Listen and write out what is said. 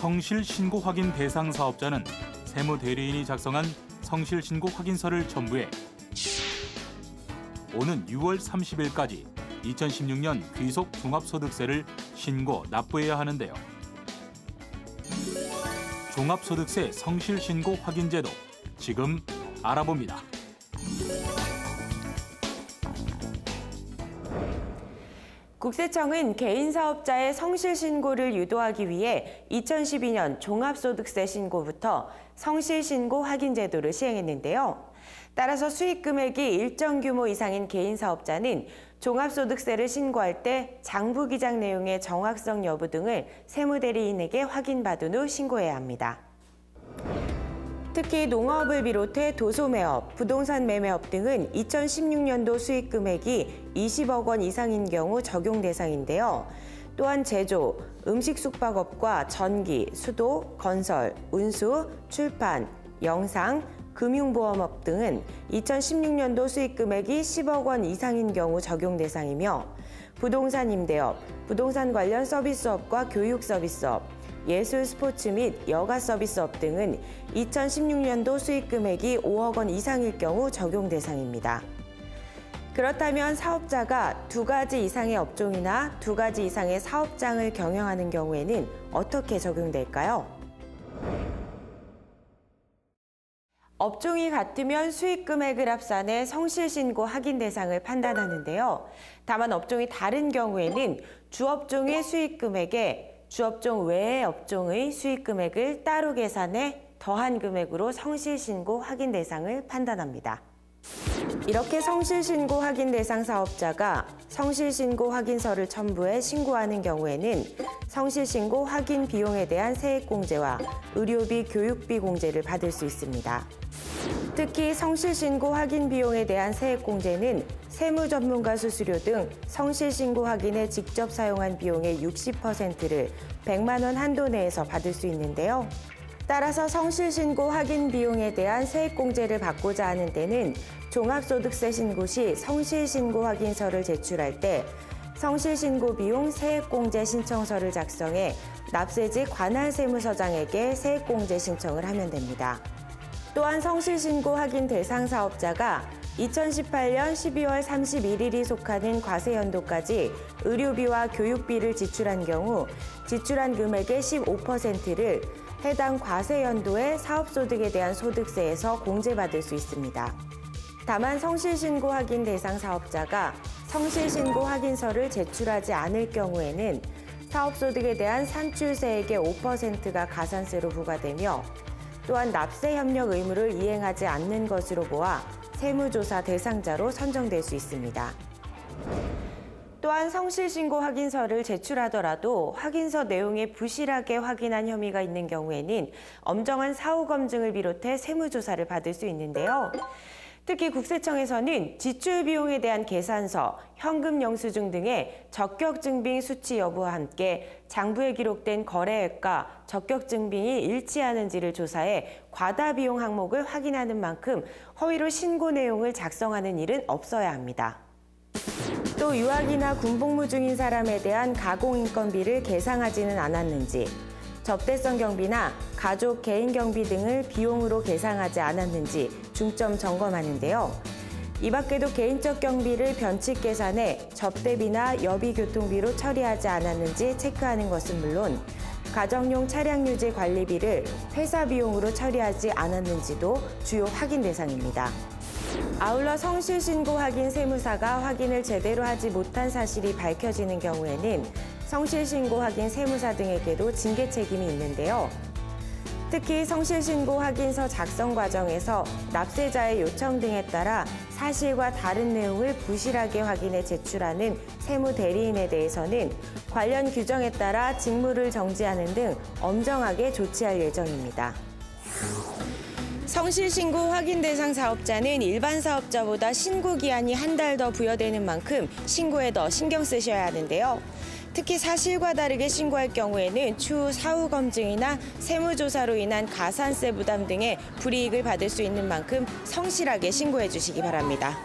성실 신고 확인 대상 사업자는 세무 대리인이 작성한 성실 신고 확인서를 첨부해 오는 6월 30일까지 2016년 귀속 종합소득세를 신고 납부해야 하는데요. 종합소득세 성실 신고 확인 제도 지금 알아봅니다. 국세청은 개인 사업자의 성실 신고를 유도하기 위해 2012년 종합소득세 신고부터 성실 신고 확인 제도를 시행했는데요. 따라서 수익 금액이 일정 규모 이상인 개인 사업자는 종합소득세를 신고할 때 장부 기장 내용의 정확성 여부 등을 세무대리인에게 확인받은 후 신고해야 합니다. 특히 농업을 비롯해 도소매업, 부동산 매매업 등은 2016년도 수익 금액이 20억 원 이상인 경우 적용 대상인데요. 또한 제조, 음식 숙박업과 전기, 수도, 건설, 운수, 출판, 영상, 금융보험업 등은 2016년도 수익 금액이 10억 원 이상인 경우 적용 대상이며 부동산 임대업, 부동산 관련 서비스업과 교육 서비스업, 예술 스포츠 및 여가 서비스업 등은 2016년도 수익 금액이 5억 원 이상일 경우 적용 대상입니다. 그렇다면 사업자가 두 가지 이상의 업종이나 두 가지 이상의 사업장을 경영하는 경우에는 어떻게 적용될까요? 업종이 같으면 수익 금액을 합산해 성실 신고 확인 대상을 판단하는데요. 다만 업종이 다른 경우에는 주업종의 수익 금액에 주업종 외의 업종의 수익 금액을 따로 계산해 더한 금액으로 성실신고 확인 대상을 판단합니다. 이렇게 성실신고 확인 대상 사업자가 성실신고 확인서를 첨부해 신고하는 경우에는 성실신고 확인 비용에 대한 세액공제와 의료비, 교육비 공제를 받을 수 있습니다. 특히 성실신고 확인 비용에 대한 세액공제는 세무 전문가 수수료 등 성실신고 확인에 직접 사용한 비용의 60%를 100만 원 한도 내에서 받을 수 있는데요. 따라서 성실신고 확인 비용에 대한 세액공제를 받고자 하는 때는 종합소득세 신고 시 성실신고 확인서를 제출할 때 성실신고 비용 세액공제 신청서를 작성해 납세지 관할 세무서장에게 세액공제 신청을 하면 됩니다. 또한 성실신고 확인 대상 사업자가 2018년 12월 31일이 속하는 과세 연도까지 의료비와 교육비를 지출한 경우 지출한 금액의 15%를 해당 과세 연도의 사업소득에 대한 소득세에서 공제받을 수 있습니다. 다만 성실신고 확인 대상 사업자가 성실신고 확인서를 제출하지 않을 경우에는 사업소득에 대한 산출세액의 5%가 가산세로 부과되며 또한 납세 협력 의무를 이행하지 않는 것으로 보아 세무조사 대상자로 선정될 수 있습니다. 또한 성실신고 확인서를 제출하더라도 확인서 내용에 부실하게 확인한 혐의가 있는 경우에는 엄정한 사후 검증을 비롯해 세무조사를 받을 수 있는데요. 특히 국세청에서는 지출 비용에 대한 계산서, 현금 영수증 등의 적격 증빙 수치 여부와 함께 장부에 기록된 거래액과 적격 증빙이 일치하는지를 조사해 과다 비용 항목을 확인하는 만큼 허위로 신고 내용을 작성하는 일은 없어야 합니다. 또 유학이나 군복무 중인 사람에 대한 가공인건비를 계상하지는 않았는지 접대성 경비나 가족 개인 경비 등을 비용으로 계상하지 않았는지 중점 점검하는데요. 이 밖에도 개인적 경비를 변칙 계산해 접대비나 여비 교통비로 처리하지 않았는지 체크하는 것은 물론 가정용 차량 유지 관리비를 회사 비용으로 처리하지 않았는지도 주요 확인 대상입니다. 아울러 성실 신고 확인 세무사가 확인을 제대로 하지 못한 사실이 밝혀지는 경우에는 성실신고 확인 세무사 등에게도 징계 책임이 있는데요. 특히 성실신고 확인서 작성 과정에서 납세자의 요청 등에 따라 사실과 다른 내용을 부실하게 확인해 제출하는 세무 대리인에 대해서는 관련 규정에 따라 직무를 정지하는 등 엄정하게 조치할 예정입니다. 성실신고 확인 대상 사업자는 일반 사업자보다 신고 기한이 한 달 더 부여되는 만큼 신고에 더 신경 쓰셔야 하는데요. 특히 사실과 다르게 신고할 경우에는 추후 사후 검증이나 세무조사로 인한 가산세 부담 등의 불이익을 받을 수 있는 만큼 성실하게 신고해 주시기 바랍니다.